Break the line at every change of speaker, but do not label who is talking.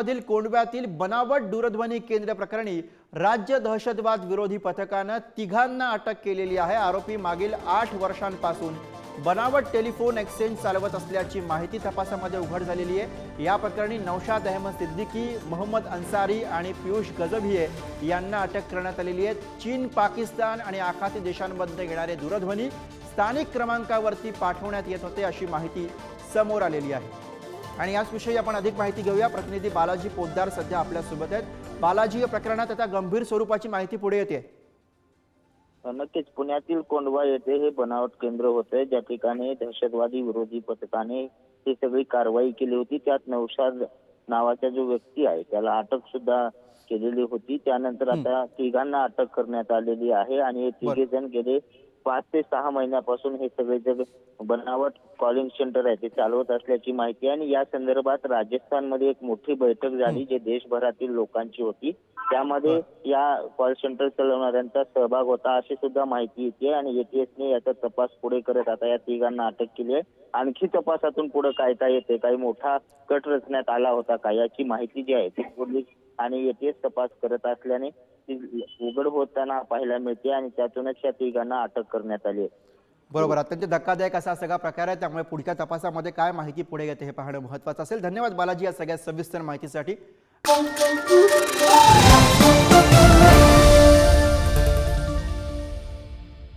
मधील कोंडव्यातील बनावट दूरध्वनी केंद्र प्रकरणी राज्य दहशतवाद विरोधी पथकानं तिघांना अटक केलेली आहे आरोपी मागील आठ वर्षांपासून. बनावट टेलिफोन एक्सचेंज चालवत असल्याची माहिती तपासामध्ये उघड झालेली आहे. या प्रकरणी नौशाद अहमद सिद्दीकी मोहम्मद अन्सारी आणि पियुष गजभिये यांना अटक करण्यात आलेली आहे. चीन पाकिस्तान आणि आखाती देशांमध्ये येणारे दूरध्वनी स्थानिक क्रमांकावरती पाठवण्यात येत होते अशी माहिती समोर आलेली आहे. आणि याचविषयी आपण अधिक माहिती घेऊया. प्रतिनिधी बालाजी पोद्दार सध्या आपल्यासोबत आहेत. बालाजी या प्रकरणात आता गंभीर स्वरूपाची माहिती पुढे येते.
नक्कीच. पुण्यातील कोंडवा येथे हे बनावट केंद्र होते. ज्या ठिकाणी दहशतवादी विरोधी पथकाने ही सगळी कारवाई केली होती. त्यात नौशाद नावाचा जो व्यक्ती आहे त्याला अटक सुद्धा केलेली होती. त्यानंतर आता तिघांना अटक करण्यात आलेली आहे आणि हे तिघे जण गेले पाच ते सहा महिन्यापासून हे सगळे जग बनावट कॉलिंग सेंटर आहे ते चालवत असल्याची माहिती आहे. आणि या संदर्भात राजस्थानमध्ये एक मोठी बैठक झाली जे देशभरातील लोकांची होती. त्यामध्ये या कॉल सेंटर चालवणाऱ्यांचा सहभाग होता अशी सुद्धा माहिती येते. आणि एटीएसने याचा तपास पुढे करत आता या तिघांना अटक केली आहे. आणखी तपासातून पुढे काय काय येते. काही मोठा कट रचण्यात आला होता का? याची माहिती जी आहे ती पोलीस आणि एटीएस तपास करत असल्याने ती उघड होताना पाहायला मिळते आणि त्यातूनच या तिघांना अटक करण्यात आली आहे.
बरोबर. अत्यंत धक्कादायक असा सगळा प्रकार आहे. त्यामुळे पुढच्या तपासामध्ये काय माहिती पुढे येते हे पाहणं महत्वाचं असेल. धन्यवाद बालाजी या सगळ्या सविस्तर माहितीसाठी.